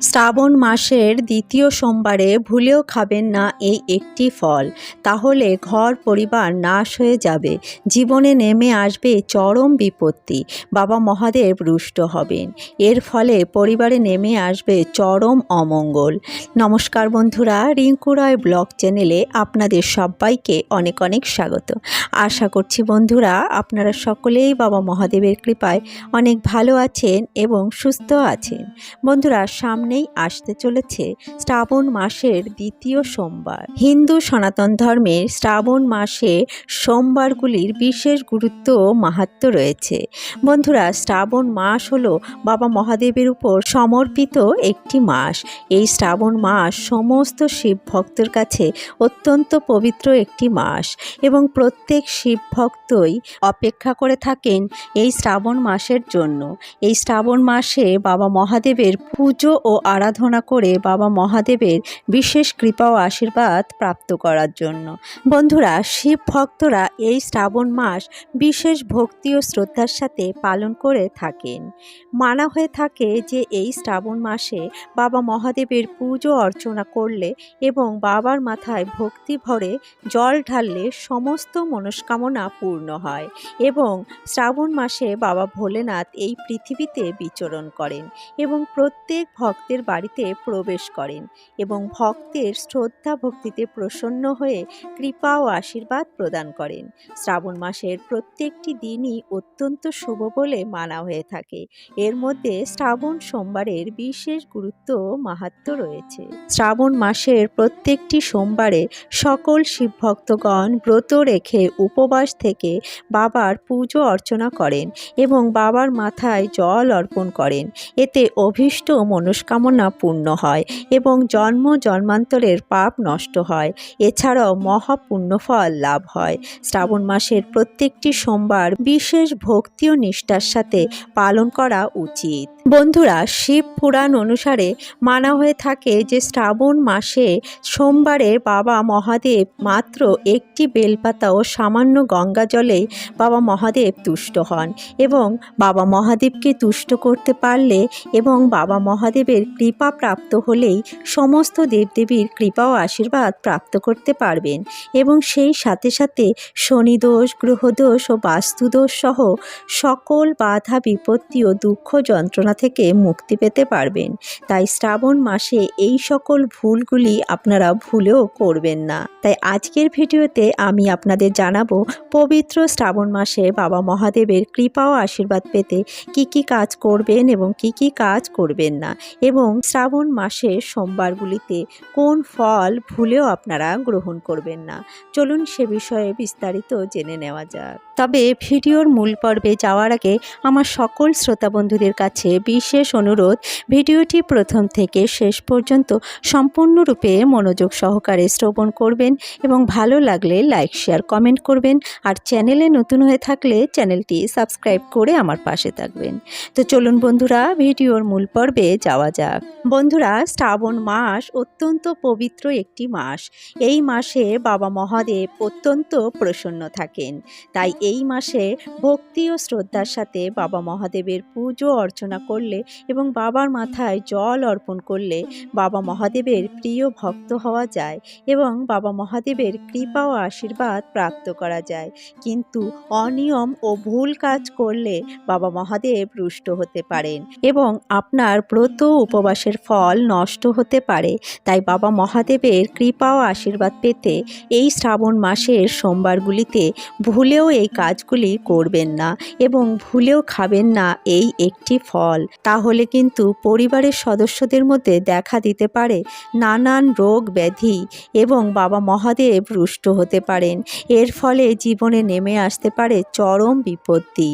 শ্রাবণ মাসের দ্বিতীয় সোমবারে ভুলেও খাবেন না এই একটি ফল। তাহলে ঘর পরিবার নাশ হয়ে যাবে। জীবনে নেমে আসবে চরম বিপত্তি। বাবা মহাদেব রুষ্ট হবেন। এর ফলে পরিবারে নেমে আসবে চরম অমঙ্গল। নমস্কার বন্ধুরা, রিঙ্কু রয় ব্লগ চ্যানেলে আপনাদের সবাইকে অনেক অনেক স্বাগত। আশা করছি বন্ধুরা, আপনারা সকলেই বাবা মহাদেবের কৃপায় অনেক ভালো আছেন এবং সুস্থ আছেন। বন্ধুরা সামনেই আসতে চলেছে শ্রাবণ মাসের দ্বিতীয় সোমবার। হিন্দু সনাতন ধর্মের শ্রাবণ মাসে সোমবারগুলির বিশেষ গুরুত্ব মাহাত্ম রয়েছে। বন্ধুরা, শ্রাবণ মাস হলো বাবা মহাদেবের উপর সমর্পিত একটি মাস। এই শ্রাবণ মাস সমস্ত শিব ভক্তর কাছে অত্যন্ত পবিত্র একটি মাস এবং প্রত্যেক শিব ভক্তই অপেক্ষা করে থাকেন এই শ্রাবণ মাসের জন্য। এই শ্রাবণ মাসে বাবা মহাদেবের পুজো ও আরাধনা করে বাবা মহাদেবের বিশেষ কৃপা ও আশীর্বাদ প্রাপ্ত করার জন্য। বন্ধুরা, শিব ভক্তরা এই শ্রাবণ মাস বিশেষ ভক্তি ও শ্রদ্ধার সাথে পালন করে থাকেন। মানা হয়ে থাকে যে এই শ্রাবণ মাসে বাবা মহাদেবের পুজো অর্চনা করলে এবং বাবার মাথায় ভক্তি ভরে জল ঢাললে সমস্ত মনস্কামনা পূর্ণ হয় এবং শ্রাবণ মাসে বাবা ভোলেনাথ এই পৃথিবীতে বিচরণ করেন এবং প্রত্যেক ভক্তের বাড়িতে প্রবেশ করেন এবং ভক্তের শ্রদ্ধা ভক্তিতে প্রসন্ন হয়ে কৃপা ও আশীর্বাদ প্রদান করেন। শ্রাবণ মাসের প্রত্যেকটি দিনই অত্যন্ত শুভ বলে মানা হয়ে থাকে। এর মধ্যে শ্রাবণ সোমবারের বিশেষ গুরুত্ব মাহাত্ম রয়েছে। শ্রাবণ মাসের প্রত্যেকটি সোমবারে সকল শিব ভক্তগণ ব্রত রেখে উপবাস থেকে বাবার পুজো অর্চনা করেন এবং বাবার মাথায় জল অর্পণ করেন। এতে অভীষ্ট মনস্কামনা পূর্ণ হয় এবং জন্ম জন্মান্তরের পাপ নষ্ট হয়। এছাড়াও মহাপুণ্যফল লাভ হয়। শ্রাবণ মাসের প্রত্যেকটি সোমবার বিশেষ ভক্তি ও নিষ্ঠার সাথে পালন করা উচিত। বন্ধুরা, শিব পুরাণ অনুসারে মানা হয়ে থাকে যে শ্রাবণ মাসে সোমবারে বাবা মহাদেব মাত্র একটি বেলপাতা ও সামান্য গঙ্গা জলেই বাবা মহাদেব তুষ্ট হন এবং বাবা মহাদেবকে তুষ্ট করতে পারলে এবং বাবা মহাদেবের কৃপা প্রাপ্ত হলেই সমস্ত দেবদেবীর কৃপা ও আশীর্বাদ প্রাপ্ত করতে পারবেন এবং সেই সাথে সাথে শনিদোষ, গ্রহদোষ ও বাস্তুদোষ সহ সকল বাধা, বিপত্তি ও দুঃখ যন্ত্রণা থেকে মুক্তি পেতে পারবেন। তাই শ্রাবণ মাসে এই সকল ভুলগুলি আপনারা ভুলেও করবেন না। তাই আজকের ভিডিওতে আমি আপনাদের জানাব, পবিত্র শ্রাবণ মাসে বাবা মহাদেবের কৃপা ও আশীর্বাদ পেতে কি কি কাজ করবেন এবং কি কি কাজ করবেন না? এবং শ্রাবণ মাসে সোমবারগুলিতে কোন ফল ভুলেও আপনারা গ্রহণ করবেন না। চলুন সে বিষয়ে বিস্তারিত জেনে নেওয়া যাক। তবে ভিডিওর মূল পর্বে যাওয়ার আগে আমার সকল শ্রোতা বন্ধুদের কাছে বিশেষ অনুরোধ, ভিডিওটি প্রথম থেকে শেষ পর্যন্ত সম্পূর্ণরূপে মনোযোগ সহকারে শ্রবণ করবেন এবং ভালো লাগলে লাইক, শেয়ার, কমেন্ট করবেন আর চ্যানেলে নতুন হয়ে থাকলে চ্যানেলটি সাবস্ক্রাইব করে আমার পাশে থাকবেন। তো চলুন বন্ধুরা, ভিডিওর মূল পর্বে যাওয়া যাক। বন্ধুরা, শ্রাবণ মাস অত্যন্ত পবিত্র একটি মাস। এই মাসে বাবা মহাদেব অত্যন্ত প্রসন্ন থাকেন। তাই এই মাসে ভক্তি ও শ্রদ্ধার সাথে বাবা মহাদেবের পুজো অর্চনা করলে এবং বাবার মাথায় জল অর্পণ করলে বাবা মহাদেবের প্রিয় ভক্ত হওয়া যায় এবং বাবা মহাদেবের কৃপা ও আশীর্বাদ প্রাপ্ত করা যায়। কিন্তু অনিয়ম ও ভুল কাজ করলে বাবা মহাদেব রুষ্ট হতে পারেন এবং আপনার ব্রত উপবাসের ফল নষ্ট হতে পারে, তাই বাবা মহাদেবের কৃপা ও আশীর্বাদ পেতে এই শ্রাবণ মাসের সোমবারগুলিতে ভুলেও এই কাজগুলি করবেন না এবং ভুলেও খাবেন না এই একটি ফল। তাহলে কিন্তু পরিবারের সদস্যদের মধ্যে দেখা দিতে পারে নানান রোগ ব্যাধি এবং বাবা মহাদেব রুষ্ট হতে পারেন। এর ফলে জীবনে নেমে আসতে পারে চরম বিপত্তি।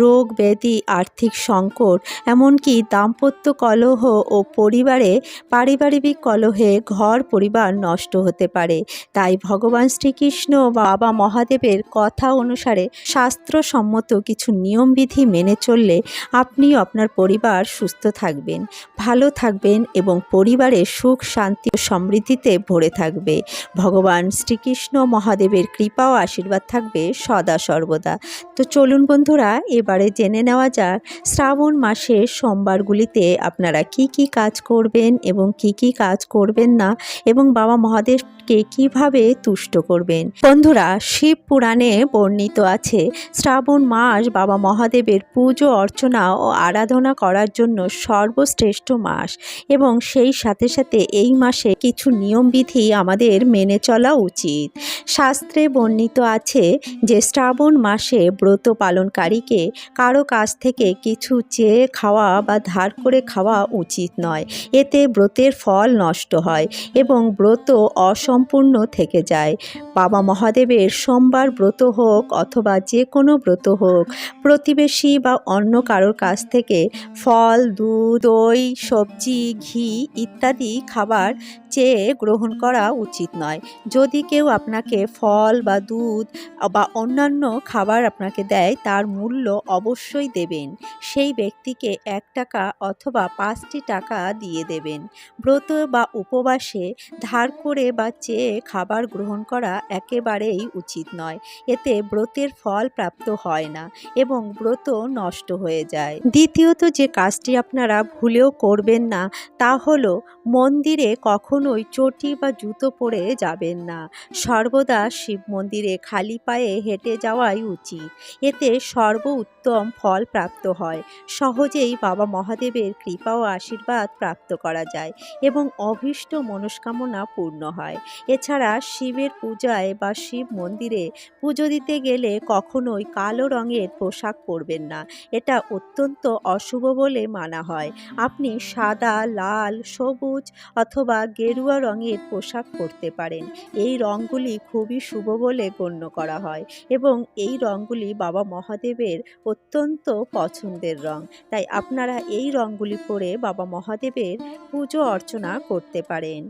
রোগ ব্যাধি, আর্থিক সংকট, এমনকি দাম্পত্য কলহ ও পরিবারে পারিবারিক কলহে ঘর পরিবার নষ্ট হতে পারে। তাই ভগবান শ্রীকৃষ্ণ বাবা মহাদেবের কথা অনুসারে শাস্ত্রসম্মত কিছু নিয়মবিধি মেনে চললে আপনিও আপনার পরিবার সুস্থ থাকবেন, ভালো থাকবেন এবং পরিবারে সুখ, শান্তি ও সমৃদ্ধিতে ভরে থাকবে। ভগবান শ্রীকৃষ্ণ মহাদেবের কৃপা ও আশীর্বাদ থাকবে সদা সর্বদা। তো চলুন বন্ধুরা, এবারে জেনে নেওয়া যাক, শ্রাবণ মাসের সোমবারগুলিতে আপনারা কি কি কি কাজ করবেন এবং কি কি কাজ করবেন না এবং বাবা মহাদেবকে কীভাবে তুষ্ট করবেন? বন্ধুরা, শিব পুরাণে বর্ণিত আছে, শ্রাবণ মাস বাবা মহাদেবের পুজো, অর্চনা ও আরাধনা করার জন্য সর্বশ্রেষ্ঠ মাস এবং সেই সাথে সাথে এই মাসে কিছু নিয়মবিধি আমাদের মেনে চলা উচিত। শাস্ত্রে বর্ণিত আছে যে শ্রাবণ মাসে ব্রত পালনকারীকে কারও কাছ থেকে কিছু চেয়ে খাওয়া বা ধার করে খাওয়া উচিত। নয়। এতে ব্রতের ফল নষ্ট হয় এবং ব্রত অসম্পূর্ণ থেকে যায়। বাবা মহাদেবের সোমবার ব্রত হোক অথবা যে কোনো ব্রত হোক, প্রতিবেশী বা অন্য কারোর কাছ থেকে ফল, দুধ, দই, সবজি, ঘি ইত্যাদি খাবার চেয়ে গ্রহণ করা উচিত নয়। যদি কেউ আপনাকে ফল বা দুধ বা অন্যান্য খাবার আপনাকে দেয়, তার মূল্য অবশ্যই দেবেন। সেই ব্যক্তিকে এক টাকা অথবা পাঁচটি টাকা দিয়ে দেবেন। ব্রত বা উপবাসে ধার করে বা চেয়ে খাবার গ্রহণ করা একেবারেই উচিত নয়। এতে ব্রতের ফল প্রাপ্ত হয় না এবং ব্রত নষ্ট হয়ে যায়। দ্বিতীয়ত, যে কাজটি আপনারা ভুলেও করবেন না, তা হলো মন্দিরে কখনোই চটি বা জুতো পরে যাবেন না। সর্বদা শিব মন্দিরে খালি পায়ে হেঁটে যাওয়াই উচিত। এতে সর্ব উত্তম ফল প্রাপ্ত হয়। সহজেই বাবা মহাদেবের কৃপা ও আশীর্বাদ প্রাপ্ত করা যায় এবং অভীষ্ট মনস্কামনা পূর্ণ হয়। এছাড়া শিবের পূজায় বা শিব মন্দিরে পুজো দিতে গেলে কখনোই কালো রঙের পোশাক পরবেন না। এটা অত্যন্ত অশুভ বলে মানা হয়। আপনি সাদা, লাল, সবুজ অথবা গেরুয়া রঙের পোশাক পরতে পারেন। এই রঙগুলি খুবই শুভ বলে গণ্য করা হয় এবং এই রঙগুলি বাবা মহাদেবের অত্যন্ত পছন্দের রং। তাই আপনারা এই রঙগুলি পরে বাবা মহাদেবের পুজো অর্চনা করতে পারেন।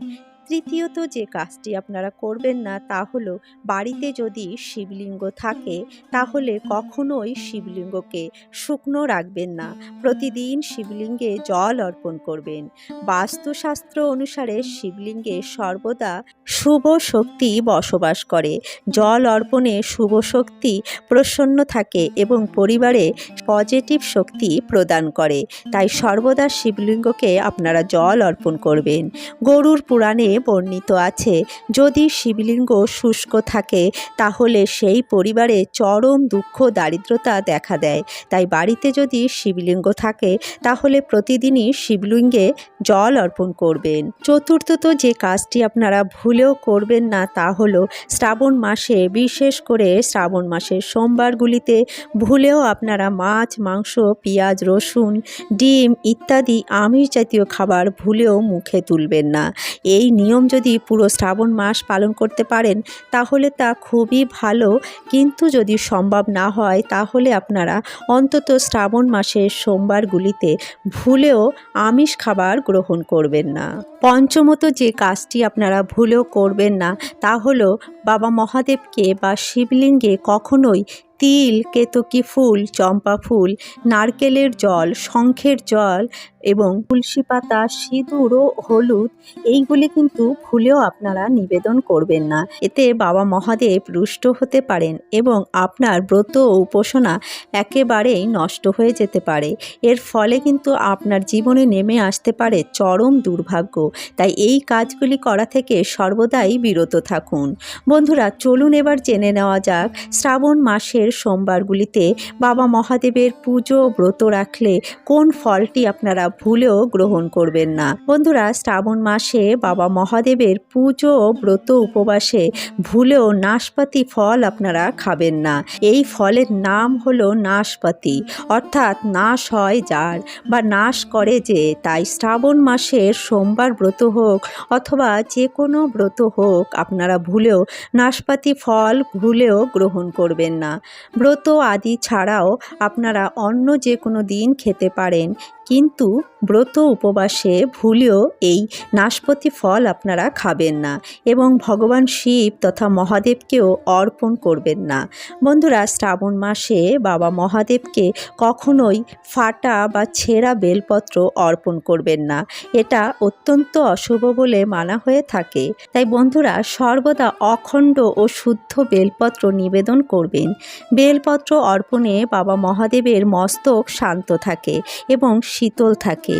তৃতীয়ত যে কাজটি আপনারা করবেন না তা হলো বাড়িতে যদি শিবলিঙ্গ থাকে, তাহলে কখনোই শিবলিঙ্গকে শুকনো রাখবেন না। প্রতিদিন শিবলিঙ্গে জল অর্পণ করবেন। বাস্তুশাস্ত্র অনুসারে শিবলিঙ্গে সর্বদা শুভ শক্তি বসবাস করে। জল অর্পণে শুভ শক্তি প্রসন্ন থাকে এবং পরিবারে পজিটিভ শক্তি প্রদান করে। তাই সর্বদা শিবলিঙ্গকে আপনারা জল অর্পণ করবেন। গরুর পুরাণে বর্ণিত আছে। যদি শিবলিঙ্গ শুষ্ক থাকে, তাহলে সেই পরিবারে চরম দুঃখ, দারিদ্রতা দেখা দেয়। তাই বাড়িতে যদি শিবলিঙ্গ থাকে, তাহলে প্রতিদিনই শিবলিঙ্গে জল অর্পণ করবেন। চতুর্থত যে কাজটি আপনারা ভুলেও করবেন না, তা হলো শ্রাবণ মাসে, বিশেষ করে শ্রাবণ মাসের সোমবারগুলিতে ভুলেও আপনারা মাছ, মাংস, পেঁয়াজ, রসুন, ডিম ইত্যাদি আমিষ জাতীয় খাবার ভুলেও মুখে তুলবেন না। এই নিয়ম যদি পুরো শ্রাবণ মাস পালন করতে পারেন, তাহলে তা খুবই ভালো। কিন্তু যদি সম্ভব না হয়, তাহলে আপনারা অন্তত শ্রাবণ মাসের সোমবারগুলিতে ভুলেও আমিষ খাবার গ্রহণ করবেন না। পঞ্চমত যে কাজটি আপনারা ভুলেও করবেন না, তা হলো বাবা মহাদেবকে বা শিবলিঙ্গে কখনোই তিল, কেতকী ফুল, চম্পা ফুল, নারকেলের জল, শঙ্খের জল এবং তুলসী পাতা, সিঁদুর ও হলুদ, এইগুলি কিন্তু ভুলেও আপনারা নিবেদন করবেন না। এতে বাবা মহাদেব রুষ্ট হতে পারেন এবং আপনার ব্রত ও উপাসনা একেবারেই নষ্ট হয়ে যেতে পারে। এর ফলে কিন্তু আপনার জীবনে নেমে আসতে পারে চরম দুর্ভাগ্য। তাই এই কাজগুলি করা থেকে সর্বদাই বিরত থাকুন। বন্ধুরা, চলুন এবার জেনে নেওয়া যাক শ্রাবণ মাসের সোমবারগুলিতে বাবা মহাদেবের পুজো ব্রত রাখলে কোন ফলটি আপনারা ভুলেও গ্রহণ করবেন না। বন্ধুরা, শ্রাবণ মাসে বাবা মহাদেবের পুজো ব্রত উপবাসে ভুলেও নাশপাতি ফল আপনারা খাবেন না। এই ফলের নাম হলো নাশপাতি। অর্থাৎ নাশ হয় যার বা নাশ করে যে। তাই শ্রাবণ মাসের সোমবার ব্রত হোক অথবা যে কোনো ব্রত হোক আপনারা ভুলেও নাশপাতি ফল ভুলেও গ্রহণ করবেন না। ব্রত আদি ছাড়াও আপনারা অন্য যে কোনো দিন খেতে পারেন। কিন্তু ব্রত উপবাসে ভুলেও এই নাশপতি ফল আপনারা খাবেন না এবং ভগবান শিব তথা মহাদেবকেও অর্পণ করবেন না। বন্ধুরা, শ্রাবণ মাসে বাবা মহাদেবকে কখনোই ফাটা বা ছেঁড়া বেলপত্র অর্পণ করবেন না। এটা অত্যন্ত অশুভ বলে মানা হয়ে থাকে। তাই বন্ধুরা, সর্বদা অখণ্ড ও শুদ্ধ বেলপত্র নিবেদন করবেন। বেলপত্র অর্পণে বাবা মহাদেবের মস্তক শান্ত থাকে এবং শীতল থাকে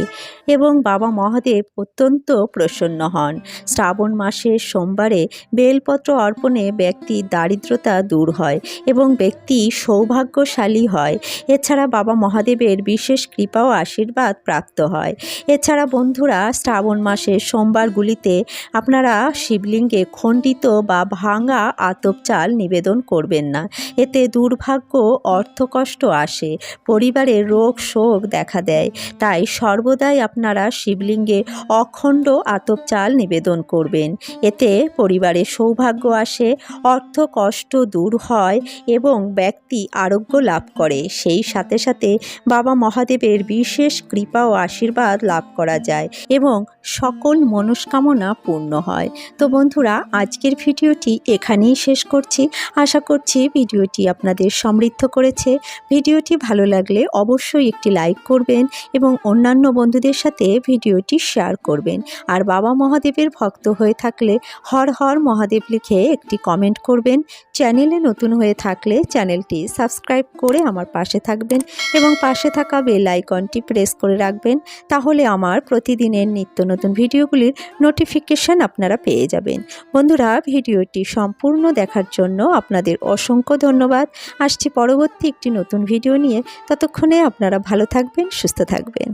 এবং বাবা মহাদেব অত্যন্ত প্রসন্ন হন। শ্রাবণ মাসের সোমবারে বেলপত্র অর্পণে ব্যক্তির দারিদ্রতা দূর হয় এবং ব্যক্তি সৌভাগ্যশালী হয়। এছাড়া বাবা মহাদেবের বিশেষ কৃপা ও আশীর্বাদ প্রাপ্ত হয়। এছাড়া বন্ধুরা, শ্রাবণ মাসের সোমবারগুলিতে আপনারা শিবলিঙ্গে খণ্ডিত বা ভাঙা আতপ চাল নিবেদন করবেন না। এতে দুর্ভাগ্য, অর্থকষ্ট আসে। পরিবারে রোগ শোক দেখা দেয়। তাই সর্বদাই আপনারা শিবলিঙ্গে অখণ্ড আতপ চাল নিবেদন করবেন। এতে পরিবারে সৌভাগ্য আসে, অর্থ কষ্ট দূর হয় এবং ব্যক্তি আরোগ্য লাভ করে। সেই সাথে সাথে বাবা মহাদেবের বিশেষ কৃপা ও আশীর্বাদ লাভ করা যায় এবং সকল মনস্কামনা পূর্ণ হয়। তো বন্ধুরা, আজকের ভিডিওটি এখানেই শেষ করছি। আশা করছি ভিডিওটি আপনাদের সমৃদ্ধ করেছে। ভিডিওটি ভালো লাগলে অবশ্যই একটি লাইক করবেন এবং অন্যান্য বন্ধুদের সাথে ভিডিওটি শেয়ার করবেন। আর বাবা মহাদেবের ভক্ত হয়ে থাকলে হর হর মহাদেব লিখে একটি কমেন্ট করবেন। চ্যানেলে নতুন হয়ে থাকলে চ্যানেলটি সাবস্ক্রাইব করে আমার পাশে থাকবেন এবং পাশে থাকা বেল আইকনটি প্রেস করে রাখবেন। তাহলে আমার প্রতিদিনের নিত্য নতুন ভিডিওগুলির নোটিফিকেশান আপনারা পেয়ে যাবেন। বন্ধুরা, ভিডিওটি সম্পূর্ণ দেখার জন্য আপনাদের অসংখ্য ধন্যবাদ। আসছি পরবর্তী একটি নতুন ভিডিও নিয়ে। ততক্ষণে আপনারা ভালো থাকবেন, সুস্থ থাকবেন